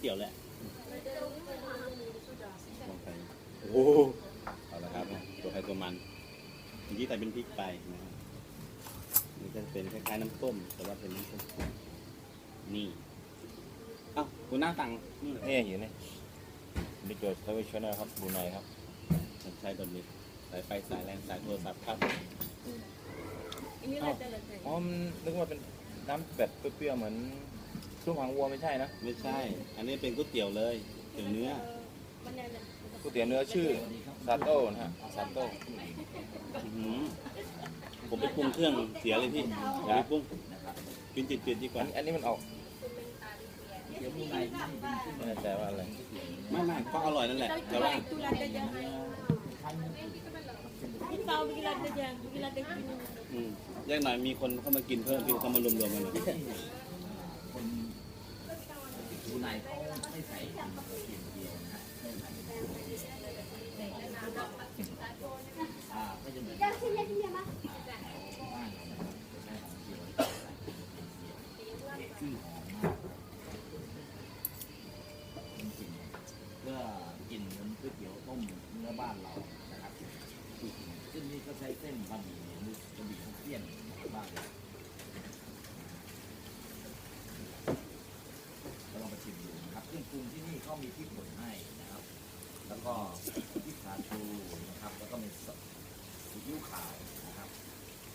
เตี๋ยวแหละลองใส่โอ้โหเอาละครับนะตัวใครตัวมันทีนี้ใส่เป็นพริกไปนะครับนี่จะเป็นคล้ายๆน้ำต้มแต่ว่าเป็นน้ำต้มนี่เอ้าคุณหน้าตังนี่นี่อยู่นี่นี่เกิดทวิชแนลครับดูในครับผมใช้ตัวนี้สายไฟสายแรงสายโทรศัพท์ครับ ini lah jalan saya. อ๋อมันนึกว่าเป็นน้ำแบบเปรี้ยวๆเหมือน ซุปหางวัวไม่ใช่นะไม่ใช่ อันนี้เป็นก๋วยเตี๋ยวเลยเตี๋ยวเนื้อ Mana ada? ก๋วยเตี๋ยวเนื้อชื่อซาโต้นะฮะซาโต้อื้อหือผมไปปรุงเครื่องเสียเลยพี่อย่าไปปรุงกินจืดๆดีกอัว่านอันนี้มันออกไม่แน่ใจว่าอะไรไม่ไม่ก็อร่อยนั่นแหละ Tahu แต่ itulah ว่า itulah saja. Ini tahu bila saja, bila saja. อืมแยกหน่อยมีคนเข้ามากินเพิ่มพี่เข้ามารวมๆกัน เลยเพื่อกลิ่นเหมือนก๋วยเตี๋ยวต้มเนื้อบ้านเรานะครับซึ่งนี่ก็ใช้เส้นบะหมี่เหมือบะหมี่ข้าวเปี้ยนบ้านเราก็ลองไปชิมดูนะครับเครื่อง ปรุงที่นี่เขามีพริกป่นให้นะครับ แล้วก็พริกขาชูนะครับ แล้วก็มีซีอิ๊วขาวนะครับ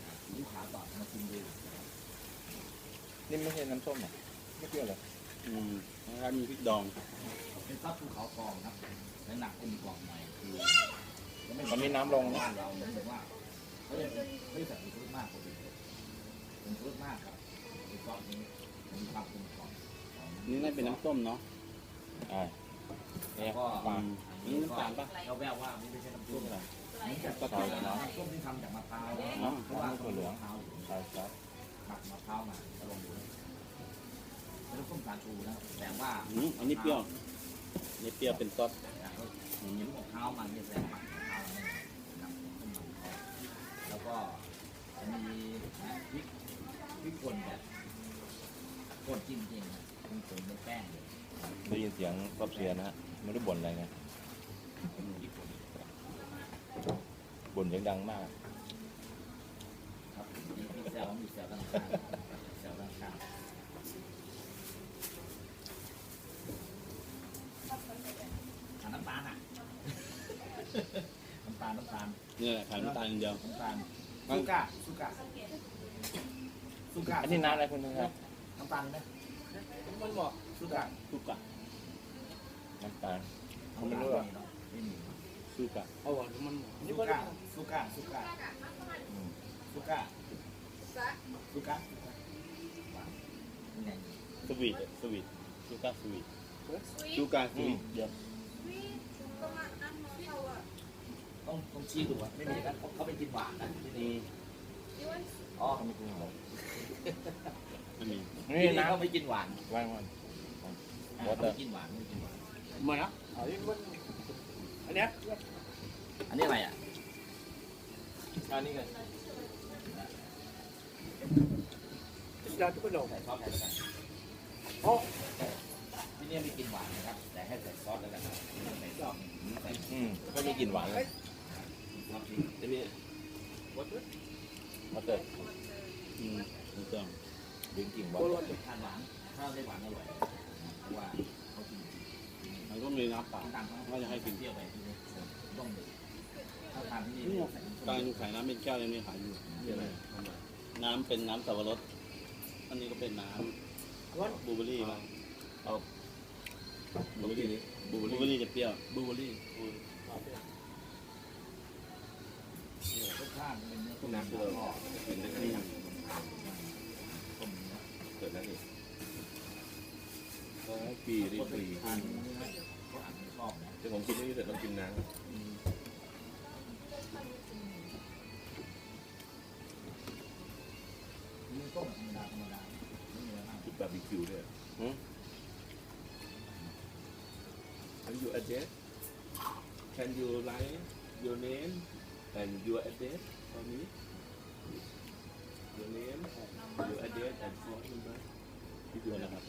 อ่าซีอิ๊วขาวต่อมาชิมดูนะครับนี่ไม่ใช่น้ำส้มเหรอไม่เปรี้ยวเลยอืมนะครับมีพริกดอง เป็นซอสภูเขาทองครับและหนักกลมกล่อมหน่อยคือจะไม่มันมีน้ำลงนะบ้านเราเหมือนแบบว่าเขาเรียกเขาเรียกแบบเป็นฟรุตมากกว่าดีเป็นฟรุตมากครับเป็นซอสนี้มันมีความกลมกล่อมของนี่น่าเป็นน้ำต้มเนาะ อ่าเนี่ยก็ปลานี่น้ำตาลปะเราแววว่ามันไม่ใช่น้ำส้มอะไรนี่จากก็ต้ใช่เนะน้ำส้มที่ทำจากมะพร้าวนะอ๋อเพราะว่าถั่วเหลืองใช่ครับหมักมะพร้าวมาจะลงดูนะเป็นน้ำส้มสาชูนะแต่ว่าอันนี้เปรี้ยวนี่เปรี้ยวเป็นซอสอืมมะพร้าวมันเนี่ยแสดงหมักมะพร้าวนั่นเองนะครับต้มมันเขาแล้วก็จะมีพริกพริกป่นแบบป่นจริงๆนะ เป็นผงเป็นแป้งเลยได้ยินเสียงครอบเสียนะฮะไม่รู้บ่นอะไรไงพริกป่นบ่นเสียงดังมาก ครับมีมีแซวมีแซวด้านข้างแซวด้านข้างอะน้ำตาลอะน้ำตาลน้ำตาลนี่แหละขายน้ำตาลอย่างเดียวน้ำตาลสุก้าสุก้าสุก้าอันนี้น้ำอะไรคุณครับน้ำตาลไหม มันบอกสุก้าสุกะน้ำตาลผมไม่น้ำตาลรู้อะเนาะไม่มีสุกะสุก้าสุก้าสุก้าอืมสุก้าสุก้านี่ไงสวีทสวีทสุกะสวีทสุกะสวีทเดี๋ยวต้องต้องชี้ดูอะไม่มีกันเขาไปกินหวานนะที่อืนี่มอ๋อเขาไม่กินหรอก ไม่มีนี่ที่นี่น้ำเขาไม่กินหวานว่างวันเขาไม่กินหวานไม่กินหวานมาแล้วอันเนี้ยอันนี้อะไรอะอันนี้ไงเราทุกคนลงใส่ซอสอะไรกันโอ้ที่นี่ไม่กินหวานนะครับ แต่ให้ใส่ซอสแล้วกันครับใส่ซอสใส่อืมไม่มีกลิ่นหวานเลยซอสที่จะมีมาเติร์อืมถูกต้อง ดึงกลิ่นหวาโหนทานหวานถ้าได้หวานอร่อยเพราะว่าเขากินมันก็มีน้ำเปล่าตามว่าจะให้กินเที่ยวไปที่นี่ต้องเลยถ้าทานที่นี่นี่ใส่น้ำส้มตอนขายน้ำเป็นแก้วยังมีขายอยู่ที่อะไรน้ำเป็นน้ำสับปะรดอันนี้ก็เป็นน้ำบลูเบอร์รี่มาเอาบลูเบอร์รี่บลูเบอร์รี่จะเปรี้ยวบลูเบอร์รี่รสชาติมันเป็นเนื้อต้มน้ำยำที่ที่เราเราเป็นได้ต้ที่มต้ มเนื้อเกิดแล้วนี่ก็ปีรีปีทันจะผมกินไม่เสร็จต้องกินน้เนื้อต้มธรรมดาธรรมดาไม่มีอะไรมากำจุดบาร์บีคิวด้วยอืม Can you address Can you write your name and your address for me your name, เนนะครั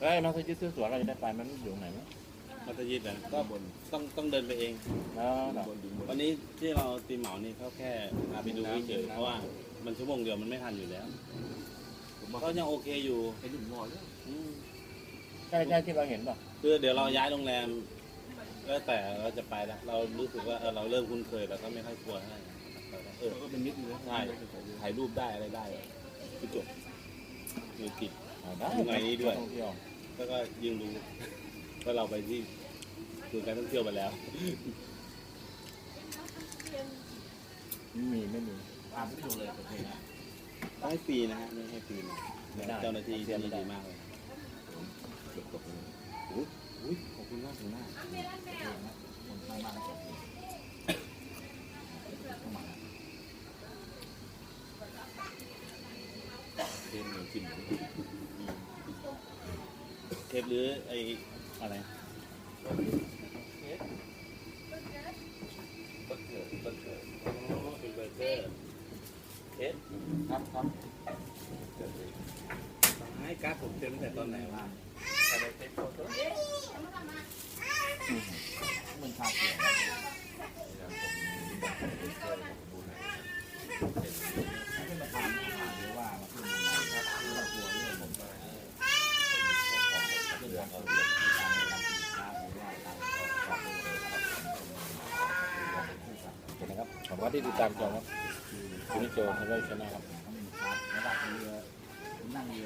เฮ้ยมัสยิดซื้อสวนเราจะได้ไปมันอยู่ไหนมั้ยมัสยิดนะก็บนต้องต้องเดินไปเอง อ๋วันนี้ที่เราตีเหมานี่เขาแค่มาไปดูเฉยเพราะว่ามันชั่วโมงเดียวมันไม่ทันอยู่แล้ว ก็ยังโอเคอยู่ไปถึงหมอเลยอืมใช่ใช่ที่เราเห็นป่ะคือเดี๋ยวเราย้ายโรงแรมแล้วแต่เราจะไปแล้วเรารู้สึกว่าเออเราเริ่มคุ้นเคยแล้วก็ไม่ค่อยกลัวเท่าไหร่เออ ก็เป็นมิตรอยู่นะใช่ ถ่ายรูปได้อะไรได้คือจบอยู่ติดเอาได้อยู่ในนี้ด้วย ท่องเที่ยวแล้วก็ยิ่งรู้ว่าเราไปที่ดูการท่องเที่ยวไปแล้ว ไม่มีไม่มีตามไปดูเลยประเทศนะ ให้ฟรีนะฮะนี่ให้ฟรีนะไม่ได้เจ้าหน้าที่เสียไม่ที่ดีมากเลยอุ้ยอุ้ยขอบคุณมากขอบคุณมากคนข้างบ้านก็มีเข้ามาเทปหนึ่งกินเทปหรือไออะไรโอ้เป็นเบอร์เกอร์เทป ครับครับ ให้การ์ดผมเต็มตั้งแต่ตอนไหนวะ มันคาเกี่ยวขึ้นมาทานอาหารหรือว่ามาขึ้นมาครับคือเรากลัวเรื่องผมก็เรื่องของเรื่องการในการสินค้าหรือว่าการขอบคุณเลยครับโอเคนะครับขอบคุณที่ติดตามชมครับคุณนิโจทำได้ชนะครับ